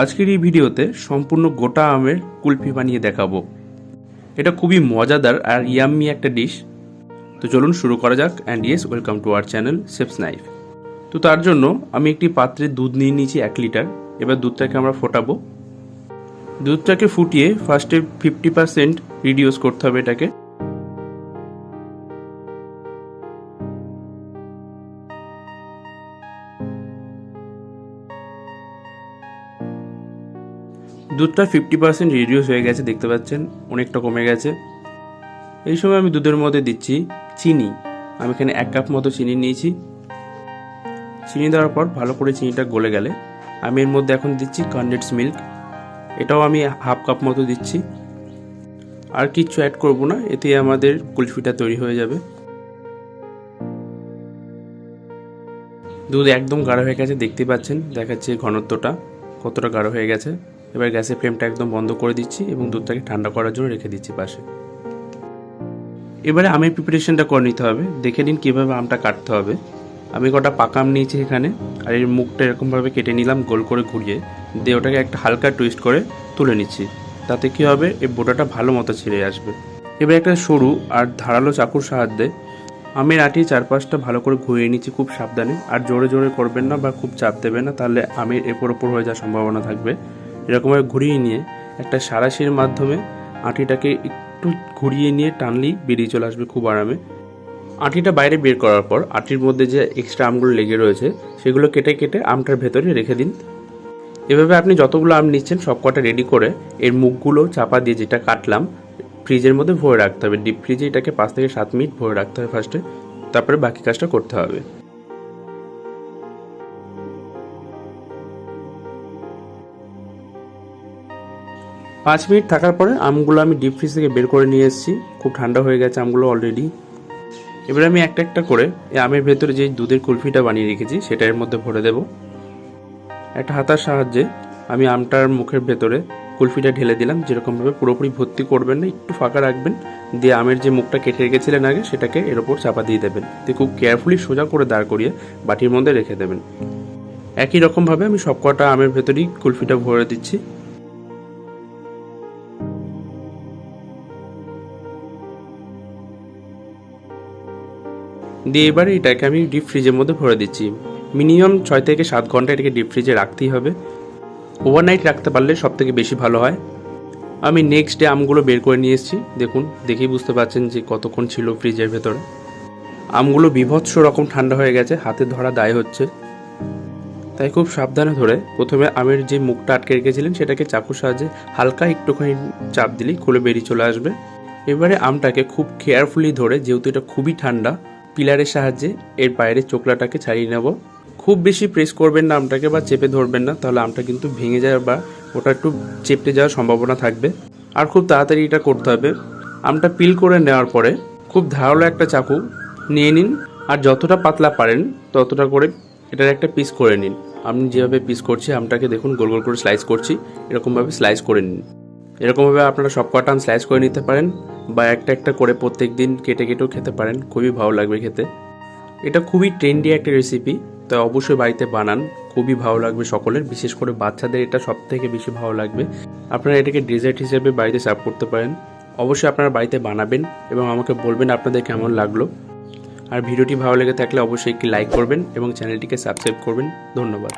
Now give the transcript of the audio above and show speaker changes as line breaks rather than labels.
আজকের এই ভিডিওতে সম্পূর্ণ গোটা আমের কুলফি বানিয়ে দেখাবো। এটা খুবই মজাদার আর ইয়াম্মি একটা ডিশ তো চলুন শুরু করা যাক and yes welcome to our channel chef's knife তো তার জন্য আমি একটি পাত্রে দুধ নিয়ে নিয়েছি এক লিটার। এবার দুধটাকে আমরা ফোটাবো। দুধটাকে ফুটিয়ে ফার্স্টে ফিফটি পার্সেন্ট রিডিউস করতে হবে এটাকে। দুধটা ফিফটি পার্সেন্ট রিডিউস হয়ে গেছে, দেখতে পাচ্ছেন, অনেকটা কমে গেছে। এই সময় আমি দুধের মধ্যে দিচ্ছি চিনি। আমি এখানে এক কাপ মতো চিনি নিয়েছি। চিনি দেওয়ার পর ভালো করে চিনিটা গলে গেলে আমি এর মধ্যে এখন দিচ্ছি কনডেন্স মিল্ক এটাও আমি হাফ কাপ মতো দিচ্ছি। আর কিচ্ছু অ্যাড করব না, এতে আমাদের কুলফিটা তৈরি হয়ে যাবে। দুধ একদম গাঢ় হয়ে গেছে, দেখতে পাচ্ছেন, দেখাচ্ছে ঘনত্বটা কতটা গাঢ় হয়ে গেছে। এবার গ্যাসের ফ্লেমটা একদম বন্ধ করে দিচ্ছি এবং দুধটাকে ঠান্ডা করার জন্য রেখে দিচ্ছি পাশে। এবারে আমের প্রিপারেশনটা করে নিতে হবে। দেখে নিন কীভাবে আমটা কাটতে হবে। আমি কটা পাকা আম নিয়েছি এখানে, আর এর মুখটা এরকমভাবে কেটে নিলাম গোল করে ঘুরিয়ে। দিয়ে ওটাকে একটা হালকা টুইস্ট করে তুলে নিচ্ছি। তাতে কী হবে? এই বোটাটা ভালো মতো ছিঁড়ে আসবে। এবার একটা সরু আর ধারালো চাকুর সাহায্যে আমের আটির চারপাশটা ভালো করে ঘুরিয়ে নিচ্ছি খুব সাবধানে। আর জোরে জোরে করবেন না বা খুব চাপ দেবেন না, তাহলে আমের এপর ওপর হয়ে যাওয়ার সম্ভাবনা থাকবে। এরকমভাবে ঘুরিয়ে নিয়ে একটা সারাশির মাধ্যমে আটিটাকে একটু ঘুরিয়ে নিয়ে টানলেই বেরিয়ে চলে আসবে খুব আরামে। আটিটা বাইরে বের করার পর আটির মধ্যে যে এক্সট্রা আমগুলো লেগে রয়েছে, সেগুলো কেটে কেটে আমটার ভেতরে রেখে দিন। এভাবে আপনি যতগুলো আম নিচ্ছেন, সব কটা রেডি করে এর মুখগুলো চাপা দিয়ে যেটা কাটলাম ফ্রিজের মধ্যে ভরে রাখতে হবে। ডিপ ফ্রিজে এটাকে পাঁচ থেকে সাত মিনিট ভরে রাখতে হবে ফার্স্টে তারপরে বাকি কাজটা করতে হবে। পাঁচ মিনিট থাকার পরে আমগুলো আমি ডিপ ফ্রিজ থেকে বের করে নিয়ে এসেছি। খুব ঠান্ডা হয়ে গেছে আমগুলো অলরেডি এবার আমি একটা একটা করে এই আমের ভেতরে যে দুধের কুলফিটা বানিয়ে রেখেছি, সেটা এর মধ্যে ভরে দেব। একটা হাতার সাহায্যে আমি আমটার মুখের ভেতরে কুলফিটা ঢেলে দিলাম। যেরকমভাবে পুরোপুরি ভর্তি করবেন না, একটু ফাঁকা রাখবেন, দিয়ে আমের যে মুখটা কেটে রেখেছিলেন আগে, সেটাকে এর ওপর চাপা দিয়ে দেবেন। দিয়ে খুব কেয়ারফুলি সোজা করে দাঁড় করিয়ে বাটির মধ্যে রেখে দেবেন। একই রকমভাবে আমি সবকটা আমের ভেতরেই কুলফিটা ভরে দিচ্ছি। দিয়ে এবারে এটাকে আমি ডিপ ফ্রিজের মধ্যে ভরে দিচ্ছি। মিনিমাম ছয় থেকে সাত ঘণ্টা এটাকে ডিপ ফ্রিজে রাখতেই হবে। ওভারনাইট রাখতে পারলে সব থেকে বেশি ভালো হয়। আমি নেক্সট ডে আমগুলো বের করে নিয়ে এসেছি। দেখুন, দেখেই বুঝতে পারছেন যে কতক্ষণ ছিল ফ্রিজের ভেতরে। আমগুলো বিভৎস রকম ঠান্ডা হয়ে গেছে, হাতে ধরা দায় হচ্ছে। তাই খুব সাবধানে ধরে প্রথমে আমের যে মুখটা আটকে রেখেছিলেন, সেটাকে চাকুর সাহায্যে হালকা একটুখানি চাপ দিলেই খুলে বেরিয়ে চলে আসবে। এবারে আমটাকে খুব কেয়ারফুলি ধরে, যেহেতু এটা খুবই ঠান্ডা পিলারের সাহায্যে এর বাইরের চোকলাটাকে ছাড়িয়ে নেব। খুব বেশি প্রেস করবেন না আমটাকে বা চেপে ধরবেন না, তাহলে আমটা কিন্তু ভেঙে যায় বা ওটা একটু চেপটে যাওয়ার সম্ভাবনা থাকবে। আর খুব তাড়াতাড়ি এটা করতে হবে। আমটা পিল করে নেওয়ার পরে খুব ধারালো একটা চাকু নিয়ে নিন। আর যতটা পাতলা পারেন, ততটা করে এটার একটা পিস করে নিন। আমি যেভাবে পিস করছি, আমটাকে দেখুন গোল গোল করে স্লাইস করছি। এরকমভাবে স্লাইস করে নিন। এরকমভাবে আপনারা সব কটা আম স্লাইস করে নিতে পারেন। বা একটা একটা করে প্রত্যেক দিন কেটে কেটেও খেতে পারেন, খুবই ভালো লাগবে খেতে। এটা খুবই ট্রেন্ডি একটা রেসিপি তাই অবশ্যই বাড়িতে বানান, খুবই ভালো লাগবে সকলের, বিশেষ করে বাচ্চাদের এটা সব থেকে বেশি ভালো লাগবে। আপনারা এটাকে ডেজার্ট হিসেবে বাড়িতে সার্ভ করতে পারেন। অবশ্যই আপনারা বাড়িতে বানাবেন এবং আমাকে বলবেন আপনাদের কেমন লাগল। আর ভিডিওটি ভালো লেগে থাকলে অবশ্যই একটি লাইক করবেন এবং চ্যানেলটিকে সাবস্ক্রাইব করবেন। ধন্যবাদ।